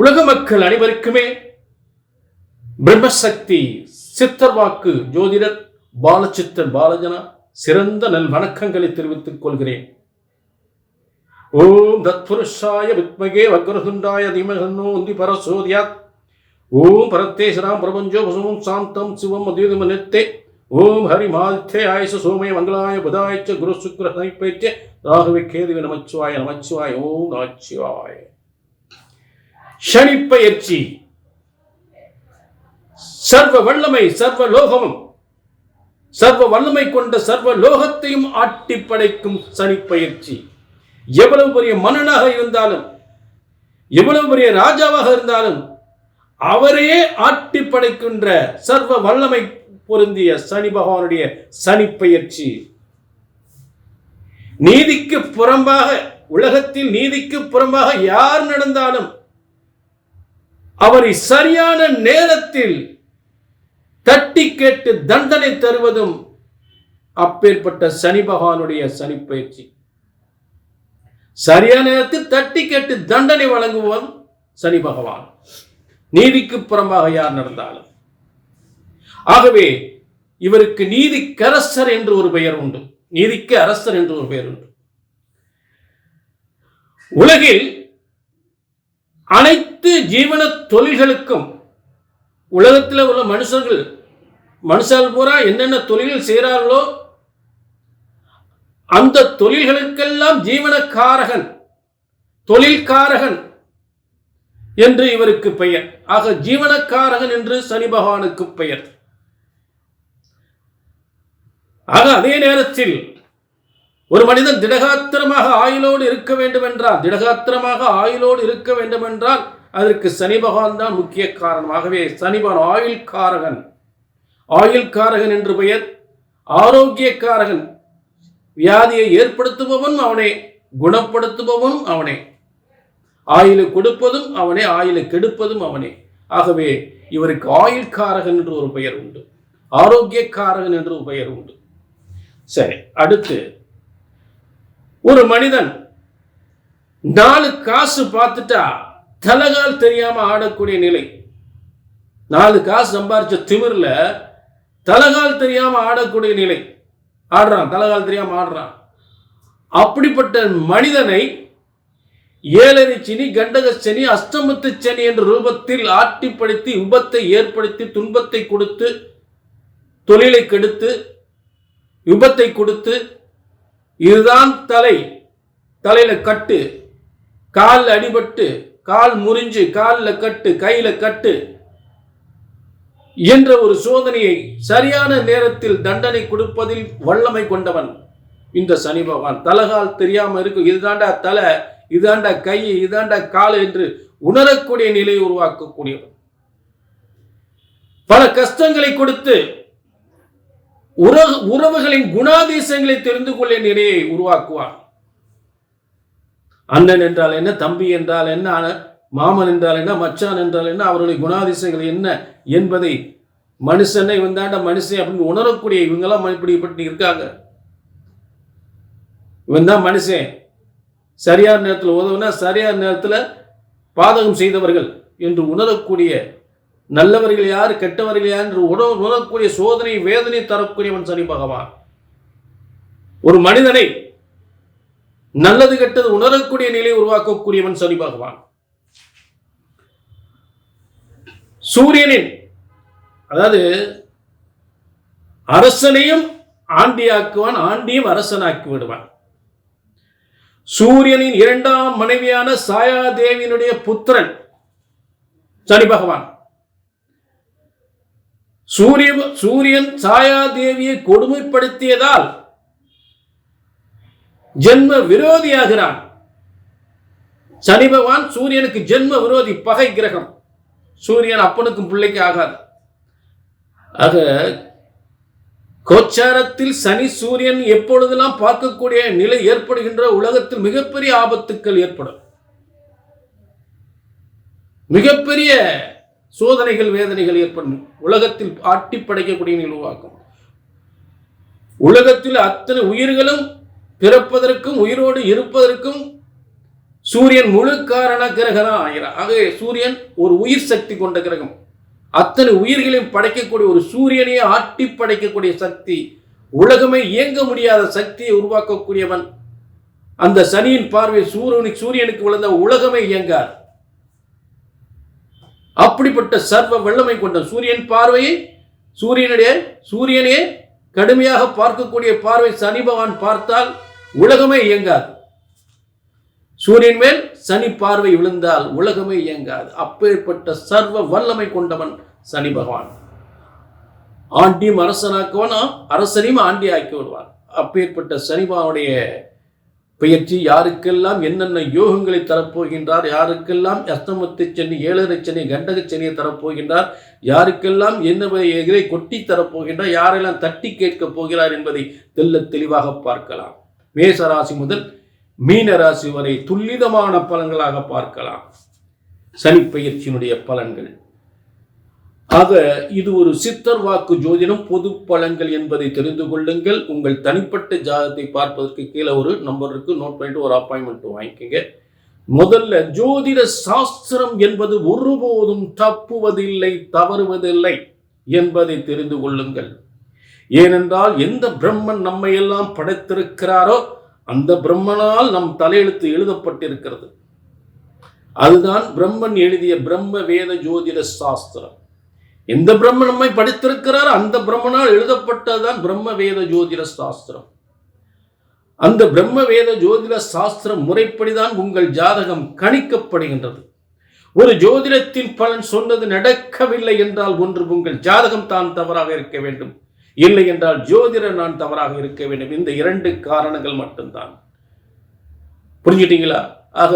உலக மக்கள் அனைவருக்குமே பிரம்மசக்தி சித்தர் வாக்கு ஜோதிடர் பாலச்சித்தர் பாலஜனா சிறந்த நல் வணக்கங்களை தெரிவித்துக் கொள்கிறேன். ஓம் தத்புருஷாய வித்மகே வக்ரதுண்டாய தீமகன்னோ உந்தி பரசோதியாத். ஓம் பரத்தேசராம் பிரபஞ்சோ வசுமம் சாந்தம் சிவம் அதீதமனித்தே ஓம் ஹரி மாதித்தே ஆயுச சோமய மங்களாய புதாய்ச்ச குரு சுக்ர சனிப்பேச்ச ராகவே கேதுவி நமச்சிவாய நமச்சிவாய ஓம் நமச்சிவாய. சனிப்பெயர்ச்சி சர்வ வல்லமை சர்வ லோகமும் சர்வ வல்லமை கொண்ட சர்வ லோகத்தையும் ஆட்டி படைக்கும் சனிப்பயிற்சி. எவ்வளவு பெரிய மன்னனாக இருந்தாலும் எவ்வளவு பெரிய ராஜாவாக இருந்தாலும் அவரையே ஆட்டி படைக்கின்ற சர்வ வல்லமை பொருந்திய சனி பகவானுடைய சனிப்பயிற்சி. நீதிக்கு புறம்பாக உலகத்தில் நீதிக்கு புறம்பாக யார் நடந்தாலும் அவரை சரியான நேரத்தில் தட்டி கேட்டு தண்டனை தருவதும் அப்பேற்பட்ட சனி பகவானுடைய சனிப்பயிற்சி. சரியான நேரத்தில் தட்டி கேட்டு தண்டனை வழங்குவதும் சனி பகவான். நீதிக்கு புறம்பாக யார் நடந்தாலும். ஆகவே இவருக்கு நீதிக்கரசர் என்று ஒரு பெயர் உண்டு. நீதிக்கு அரசர் என்று ஒரு பெயர் உண்டு. உலகில் அனைத்து ஜீவன தொழில்களுக்கும் உலகத்தில் உள்ள மனுஷர்கள் மனுஷால் பூரா என்னென்ன தொழில்கள் செய்கிறார்களோ அந்த தொழில்களுக்கெல்லாம் ஜீவனக்காரகன் தொழில்காரகன் என்று இவருக்கு பெயர். ஆக ஜீவனக்காரகன் என்று சனி பகவானுக்கு பெயர். ஆக அதே நேரத்தில் ஒரு மனிதன் திடகாத்திரமாக ஆயுளோடு இருக்க வேண்டும் என்றால் திடகாத்திரமாக ஆயுளோடு இருக்க வேண்டும் என்றால் அதற்கு சனி பகவான் தான் முக்கிய காரணமாகவே சனிபகவான் ஆயுள்காரகன். ஆயுள்காரகன் என்று பெயர். ஆரோக்கியக்காரகன். வியாதியை ஏற்படுத்துபவன் அவனே குணப்படுத்துபவனும் அவனே. ஆயுளை கொடுப்பதும் அவனே ஆயுளை கெடுப்பதும் அவனே. ஆகவே இவருக்கு ஆயுள்காரகன் என்று ஒரு பெயர் உண்டு. ஆரோக்கியக்காரகன் என்று ஒரு பெயர் உண்டு. சரி அடுத்து ஒரு மனிதன் நாலு காசு பார்த்துட்டா தலகால் தெரியாம ஆடக்கூடிய நிலை. நாலு காசு சம்பாரிச்ச திமிர்ல தலகால் தெரியாம ஆடக்கூடிய நிலை. ஆடுறான் தலகால் தெரியாம ஆடுறான். அப்படிப்பட்ட மனிதனை ஏழரை சனி கண்டக சனி அஷ்டமத்து சனி என்ற ரூபத்தில் ஆட்டிப்படுத்தி விபத்தை ஏற்படுத்தி துன்பத்தை கொடுத்து தொழிலை கெடுத்து விபத்தை கொடுத்து இதுதான் தலை. தலையில கட்டு. கால் அடிபட்டு கால் முறிஞ்சு காலில் கட்டு கையில கட்டு என்ற ஒரு சோதனையை சரியான நேரத்தில் தண்டனை கொடுப்பதில் வல்லமை கொண்டவன் இந்த சனி பகவான். தலகால் தெரியாம இருக்கும். இதுதாண்டா தலை இதாண்டா கை இதாண்டா கால் என்று உணரக்கூடிய நிலையை உருவாக்கக்கூடியவன். பல கஷ்டங்களை கொடுத்து உறவு உறவுகளின் குணாதிசயங்களை தெரிந்து கொள்ள நிலையை உருவாக்குவான். அண்ணன் என்றால் என்ன தம்பி என்றால் என்ன மாமன் என்றால் என்ன மச்சான் என்றால் என்ன அவருடைய குணாதிசயங்கள் என்ன என்பதை மனுஷனை வந்தாண்ட மனுஷன் அப்படின்னு உணரக்கூடிய இவங்கெல்லாம் இப்படிப்பட்டு இருக்காங்க. இவன் தான் மனுஷன். சரியான நேரத்தில் உதவுனா சரியான நேரத்தில் பாதகம் செய்தவர்கள் என்று உணரக்கூடிய நல்லவர்கள் யார் கெட்டவர்கள் யார் என்று உணவு உணரக்கூடிய சோதனை வேதனை தரக்கூடியவன் சனி பகவான். ஒரு மனிதனை நல்லது கெட்டது உணரக்கூடிய நிலையை உருவாக்கக்கூடியவன் சனி பகவான். சூரியனின் அதாவது அரசனையும் ஆண்டியாக்குவான் ஆண்டியும் அரசனாக்கி விடுவான். சூரியனின் இரண்டாம் மனைவியான சாயாதேவியினுடைய புத்திரன் சனி பகவான். சூரிய சூரியன் சாயாதேவியை கொடுமைப்படுத்தியதால் ஜென்ம விரோதியாகிறான். சனி பகவான் சூரியனுக்கு ஜென்ம விரோதி பகை கிரகம். சூரியன் அப்பனுக்கும் பிள்ளைக்கு ஆகாது. ஆக கோச்சாரத்தில் சனி சூரியன் எப்பொழுதெல்லாம் பார்க்கக்கூடிய நிலை ஏற்படுகின்ற உலகத்தில் மிகப்பெரிய ஆபத்துக்கள் ஏற்படும். மிகப்பெரிய சோதனைகள் வேதனைகள் ஏற்படும். உலகத்தில் ஆட்டி படைக்கக்கூடிய நிலை உருவாக்கும். உலகத்தில் அத்தனை உயிர்களும் பிறப்பதற்கும் உயிரோடு இருப்பதற்கும் சூரியன் முழு காரண கிரகம் ஆகிறார் ஆகவே சூரியன் ஒரு உயிர் சக்தி கொண்ட கிரகம். அத்தனை உயிர்களையும் படைக்கக்கூடிய ஒரு சூரியனையே ஆட்டி படைக்கக்கூடிய சக்தி உலகமே இயங்க முடியாத சக்தியை உருவாக்கக்கூடியவன். அந்த சனியின் பார்வை சூரியனுக்கு சூரியனுக்கு விழுந்த உலகமே இயங்காது. அப்படிப்பட்ட சர்வ வல்லமை கொண்ட சூரியன் பார்வையை சூரியனுடைய சூரியனே கடுமையாக பார்க்கக்கூடிய பார்வை சனி பகவான் பார்த்தால் உலகமே இயங்காது. சூரியன் மேல் சனி பார்வை விழுந்தால் உலகமே இயங்காது. அப்பேற்பட்ட சர்வ வல்லமை கொண்டவன் சனி பகவான். ஆண்டியும் அரசனாக்குவன்? அரசனையும் ஆண்டி ஆக்கி விடுவான். அப்பேற்பட்ட சனி பகவானுடைய பெயர்ச்சி யாருக்கெல்லாம் என்னென்ன யோகங்களை தரப்போகின்றார் யாருக்கெல்லாம் அஸ்தமத்தை சனி ஏழரை சனி கண்டக சனியை தரப்போகின்றார் யாருக்கெல்லாம் என்ன எதிரை கொட்டி தரப்போகின்றார் யாரெல்லாம் தட்டி கேட்கப் போகிறார் என்பதை தெல்ல தெளிவாக பார்க்கலாம். மேசராசி முதல் மீன ராசி வரை துல்லிதமான பலன்களாக பார்க்கலாம். சனி பயிற்சியினுடைய பலன்கள். ஆக இது ஒரு சித்தர் வாக்கு ஜோதிடம் பொது பலன்கள் என்பதை தெரிந்து கொள்ளுங்கள். உங்கள் தனிப்பட்ட ஜாதகத்தை பார்ப்பதற்கு கீழே ஒரு நம்பர் இருக்கு. நோட் பண்ணிட்டு ஒரு அப்பாயின்மெண்ட் வாங்கிக்கோங்க. முதல்ல ஜோதிட சாஸ்திரம் என்பது ஒருபோதும் தப்புவதில்லை தவறுவதில்லை என்பதை தெரிந்து கொள்ளுங்கள். ஏனென்றால் எந்த பிரம்மன் நம்மை எல்லாம் படைத்திருக்கிறாரோ அந்த பிரம்மனால் நம் தலையெழுத்து எழுதப்பட்டிருக்கிறது. அதுதான் பிரம்மன் எழுதிய பிரம்ம வேத ஜோதிட சாஸ்திரம். எந்த பிரம்ம நம்மை படித்திருக்கிறார்? அந்த பிரம்மனால் எழுதப்பட்டதுதான் பிரம்ம வேத ஜோதிட சாஸ்திரம். அந்த பிரம்ம வேத ஜோதிட சாஸ்திரம் முறைப்படிதான் உங்கள் ஜாதகம் கணிக்கப்படுகின்றது. ஒரு ஜோதிடத்தின் பலன் சொன்னது நடக்கவில்லை என்றால் ஒன்று உங்கள் ஜாதகம் தான் தவறாக இருக்க வேண்டும். இல்லை என்றால் ஜோதிடர் நான் தவறாக இருக்க வேண்டும். இந்த இரண்டு காரணங்கள் மட்டும்தான். புரிஞ்சுட்டீங்களா? ஆக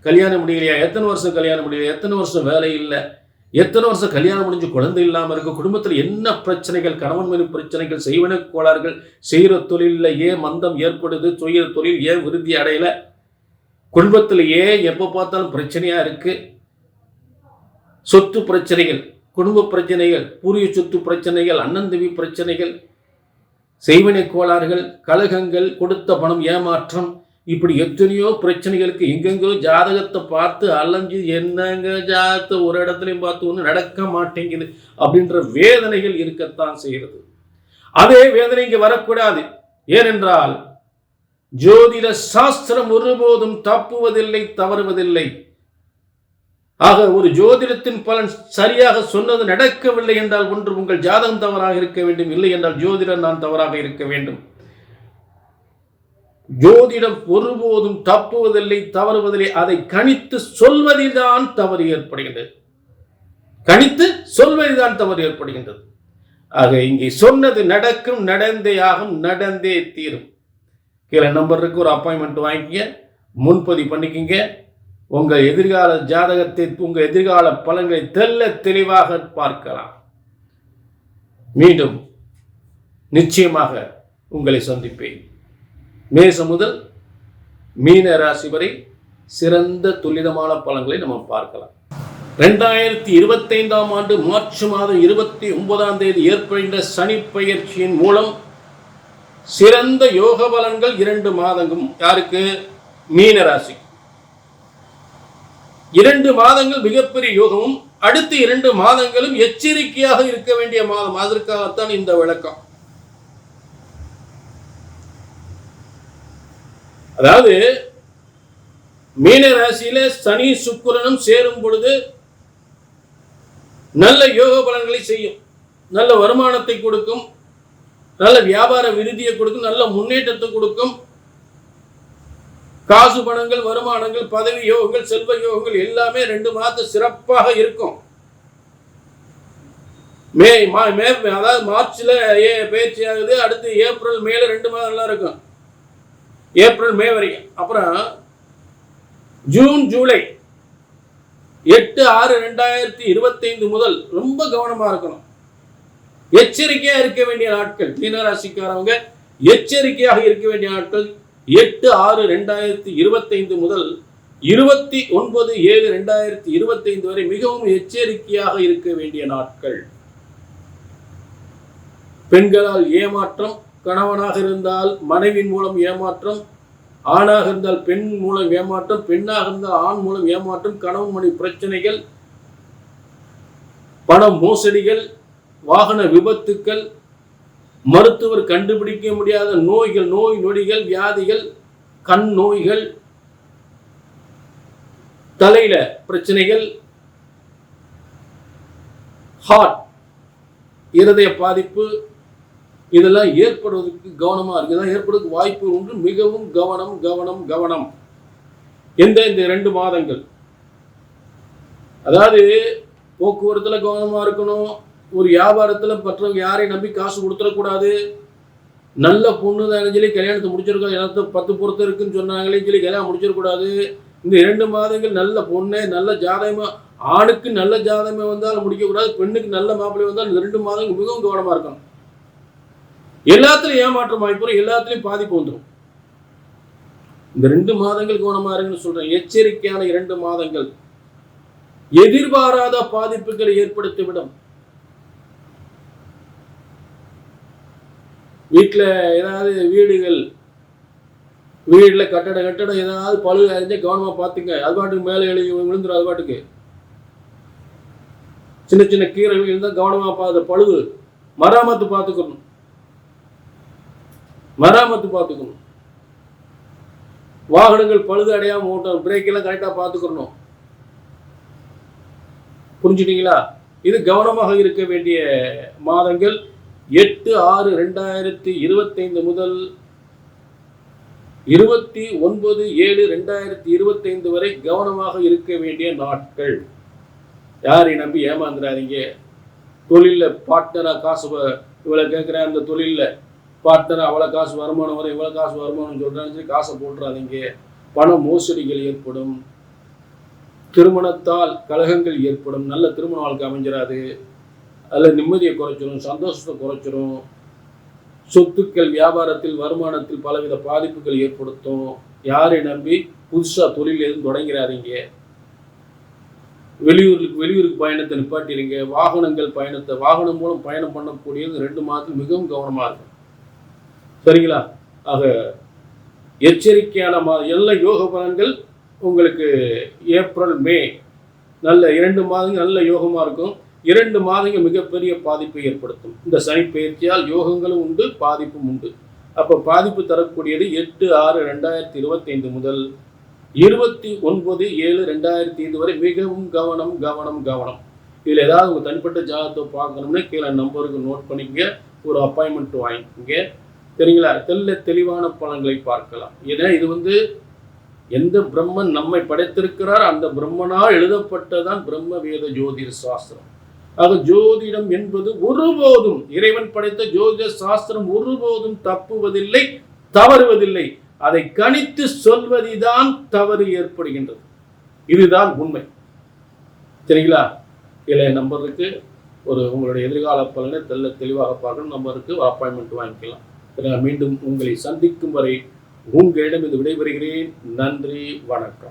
கல்யாணம் முடியலையா? எத்தனை வருஷம் கல்யாணம் முடியலையா? எத்தனை வருஷம் வேலை இல்லை? எத்தனை வருஷம் கல்யாணம் முடிஞ்சு குழந்தை இல்லாமல் இருக்க? குடும்பத்தில் என்ன பிரச்சனைகள்? கணவன் மனைவி பிரச்சனைகள் செய்வன கோளாறுகள்? செய்கிற தொழிலில் ஏன் மந்தம் ஏற்படுது. செய்கிற தொழில் ஏன் விருத்தி அடையலை? குடும்பத்தில் ஏன் எப்போ பார்த்தாலும் பிரச்சனையாக இருக்கு. சொத்து பிரச்சனைகள் குடும்ப பிரச்சனைகள் பூரிய சொத்து பிரச்சனைகள் அண்ணந்தவி பிரச்சனைகள் செய்வினை கோளாறுகள் கழகங்கள் கொடுத்த பணம் ஏமாற்றம் இப்படி எத்தனையோ பிரச்சனைகளுக்கு எங்கெங்கோ ஜாதகத்தை பார்த்து அலைஞ்சு என்னங்க ஜாதகத்தை ஒரு இடத்துலையும் பார்த்து ஒன்றும் நடக்க மாட்டேங்குது அப்படின்ற வேதனைகள் இருக்கத்தான் செய்கிறது. அதே வேதனை இங்கே வரக்கூடாது. ஏனென்றால் ஜோதிட சாஸ்திரம் ஒருபோதும் தப்புவதில்லை தவறுவதில்லை. ஆக ஒரு ஜோதிடத்தின் பலன் சரியாக சொன்னது நடக்கவில்லை என்றால் ஒன்று உங்கள் ஜாதகம் தவறாக இருக்க வேண்டும் இல்லை என்றால் ஜோதிடம் நான் தவறாக இருக்க வேண்டும். ஜோதிடம் ஒருபோதும் தப்புவதில்லை தவறுவதில்லை. அதை கணித்து சொல்வதில்தான் தவறு ஏற்படுகின்றது. கணித்து சொல்வதில்தான் தவறு ஏற்படுகின்றது. ஆக இங்கே சொன்னது நடக்கும் நடந்தே ஆகும் நடந்தே தீரும். கீழே நம்பருக்கு ஒரு அப்பாயின்மெண்ட் வாங்கிக்க முன்பதிவு பண்ணிக்கிங்க. உங்கள் எதிர்கால ஜாதகத்தை உங்கள் எதிர்கால பலன்களை தெல்ல தெளிவாக பார்க்கலாம். மீண்டும் நிச்சயமாக உங்களை சந்திப்பேன். மேசம் முதல் மீன ராசி வரை சிறந்த துல்லிதமான பலன்களை நம்ம பார்க்கலாம். ரெண்டாயிரத்தி இருபத்தைந்தாம் ஆண்டு மார்ச் மாதம் இருபத்தி ஒன்பதாம் தேதி ஏற்படுகின்ற சனி பயிற்சியின் மூலம் சிறந்த யோக பலன்கள் இரண்டு மாதங்கள் யாருக்கு? மீன ராசி. இரண்டு மாதங்கள் மிகப்பெரிய யோகமும் அடுத்து இரண்டு மாதங்களும் எச்சரிக்கையாக இருக்க வேண்டிய மாதம். அதற்காகத்தான் இந்த விளக்கம். அதாவது மீன ராசியில சனி சுக்கிரனும் சேரும் பொழுது நல்ல யோக பலன்களை செய்யும். நல்ல வருமானத்தை கொடுக்கும். நல்ல வியாபார விருதியை கொடுக்கும். நல்ல முன்னேற்றத்தை கொடுக்கும். காசு பணங்கள் வருமானங்கள் பதவி யோகங்கள் செல்வ யோகங்கள் எல்லாமே ரெண்டு மாதம் சிறப்பாக இருக்கும். மே மா மே அதாவது மார்ச்ல ஏ பயிற்சி ஆகுது. அடுத்து ஏப்ரல் மேல ரெண்டு மாதம் நல்லா இருக்கும். ஏப்ரல் மே வரைக்கும் அப்புறம் ஜூன் ஜூலை. எட்டு ஆறு ரெண்டாயிரத்தி இருபத்தைந்து முதல் ரொம்ப கவனமா இருக்கணும். எச்சரிக்கையா இருக்க வேண்டிய நாட்கள். மீனராசிக்காரவங்க எச்சரிக்கையாக இருக்க வேண்டிய நாட்கள். எட்டு ஆறு ரெண்டாயிரத்தி இருபத்தைந்து முதல் இருபத்தி ஒன்பது ஏழு ரெண்டாயிரத்தி இருபத்தைந்து வரை மிகவும் எச்சரிக்கையாக இருக்க வேண்டிய நாட்கள். பெண்களால் ஏமாற்றம் கணவனாக இருந்தால் மனைவியின் மூலம் ஏமாற்றம் ஆணாக இருந்தால் பெண் மூலம் ஏமாற்றம் பெண்ணாக இருந்தால் ஆண் மூலம் ஏமாற்றம் கணவன் மனைவி பிரச்சனைகள் பண மோசடிகள் வாகன விபத்துக்கள் மருத்துவர் கண்டுபிடிக்க முடியாத நோய்கள் நோய் நொடிகள் வியாதிகள் கண் நோய்கள் தலையில பிரச்சனைகள் ஹார்ட் இருதய பாதிப்பு இதெல்லாம் ஏற்படுவதற்கு கவனமாக இருக்குது இதெல்லாம் ஏற்படுவதற்கு வாய்ப்பு உண்டு. மிகவும் கவனம் கவனம் கவனம். எந்த இந்த ரெண்டு மாதங்கள். அதாவது போக்குவரத்தில் கவனமாக இருக்கணும். ஒரு வியாபாரத்தில் மற்றவங்க யாரையும் நம்பி காசு கொடுத்துடக்கூடாது. நல்ல பொண்ணு தான் சொல்லி கல்யாணத்தை முடிச்சிருக்கோம். எனக்கு பத்து பொறுத்து இருக்குன்னு சொன்னாங்களே சொல்லி கல்யாணம் முடிச்சிடக்கூடாது. இந்த இரண்டு மாதங்கள் நல்ல பொண்ணு நல்ல ஜாதகமாக ஆணுக்கு நல்ல ஜாதகமே வந்தாலும் முடிக்கக்கூடாது. பெண்ணுக்கு நல்ல மாப்பிள்ளை வந்தால் இந்த ரெண்டு மாதங்கள் மிகவும் கவனமாக இருக்கணும். எல்லாத்துலயும் ஏமாற்றம் வாய்ப்பு எல்லாத்துலயும் பாதிப்பு வந்துடும் இந்த ரெண்டு மாதங்கள் கவனமா இருங்கன்னு சொல்றேன். எச்சரிக்கையான இரண்டு மாதங்கள். எதிர்பாராத பாதிப்புகளை ஏற்படுத்திவிடும். வீட்டில் ஏதாவது வீடுகள் வீட்டில் கட்டட கட்டடம் ஏதாவது பழு அறிஞ்சால் கவனமாக பார்த்துங்க. அது பாட்டுக்கு மேலே எழுதி விழுந்துடும் அது பாட்டுக்கு. சின்ன சின்ன கீரை இருந்தால் கவனமாக பார்த்து பழுது மராமத்து பார்த்துக்கணும். மராமத்து பார்த்துக்கணும். வாகனங்கள் பழுது அடையாமல் ஓட்டணும் பிரேக் எல்லாம் கரெக்டாக பார்த்துக்கணும். புரிஞ்சுட்டீங்களா? இது கவனமாக இருக்க வேண்டிய மாதங்கள் எட்டு ஆறு ரெண்டாயிரத்தி இருபத்தைந்து முதல் இருபத்தி ஒன்பது ஏழு ரெண்டாயிரத்தி இருபத்தைந்து வரை கவனமாக இருக்க வேண்டிய நாட்கள். யாரை நம்பி ஏமாந்துடாதீங்க தொழிலில் பார்ட்னராக காசு இவ்வளோ கேட்குறேன் அந்த தொழிலில். பார்ட்னர் அவ்வளோ காசு வருமானம் வரும் இவ்வளோ காசு வருமானம் சொல்கிறான்னு சொல்லி காசை போட்டுறாதீங்க. பண மோசடிகள் ஏற்படும். திருமணத்தால் கழகங்கள் ஏற்படும். நல்ல திருமண வாழ்க்கை அமைஞ்சிடாது அதில் நிம்மதியை குறைச்சிரும் சந்தோஷத்தை குறைச்சிரும். சொத்துக்கள் வியாபாரத்தில் வருமானத்தில் பலவித பாதிப்புகள் ஏற்படுத்தும். யாரை நம்பி புதுசாக தொழில் எதுவும் தொடங்கிறாதீங்க. வெளியூருக்கு வெளியூருக்கு பயணத்தை நிப்பாட்டிடுங்க வாகனங்கள் பயணத்தை வாகனம் மூலம் பயணம் பண்ணக்கூடியது ரெண்டு மாதத்துக்கு மிகவும் கவனமாக இருக்கும். சரிங்களா? ஆக எச்சரிக்கையான மா எல்லா யோக பலன்கள் உங்களுக்கு ஏப்ரல் மே நல்ல இரண்டு மாதங்கள் நல்ல யோகமாக இருக்கும். இரண்டு மாதங்கள் மிகப்பெரிய பாதிப்பை ஏற்படுத்தும். இந்த சனி பயிற்சியால் யோகங்களும் உண்டு பாதிப்பும் உண்டு. அப்போ பாதிப்பு தரக்கூடியது எட்டு ஆறு ரெண்டாயிரத்தி இருபத்தைந்து முதல் இருபத்தி ஒன்பது ஏழு ரெண்டாயிரத்தி ஐந்து வரை மிகவும் கவனம் கவனம் கவனம். இதில் ஏதாவது உங்கள் தனிப்பட்ட ஜாதகத்தை பார்க்கணும்னா கீழே நம்பருக்கு நோட் பண்ணிக்கங்க. ஒரு அப்பாயின்மெண்ட் வாங்கிக்கோங்க. சரிங்களா தெல்ல தெளிவான பலன்களை பார்க்கலாம். ஏன்னா இது வந்து எந்த பிரம்மன் நம்மை படைத்திருக்கிறார் அந்த பிரம்மனால் எழுதப்பட்டதான் பிரம்ம வேத ஜோதிட சாஸ்திரம். ஆக ஜோதிடம் என்பது ஒருபோதும் இறைவன் படைத்த ஜோதிட சாஸ்திரம் ஒருபோதும் தப்புவதில்லை தவறுவதில்லை. அதை கணித்து சொல்வதுதான் தவறு ஏற்படுகின்றது. இதுதான் உண்மை. சரிங்களா இளைய நம்பருக்கு ஒரு உங்களுடைய எதிர்கால பலனை தெல்ல தெளிவாக பார்க்கணும் நம்பருக்கு அப்பாயின்மெண்ட் வாங்கிக்கலாம். மீண்டும் உங்களை சந்திக்கும் வரை உங்களிடம் இது விடைபெறுகிறேன். நன்றி வணக்கம்.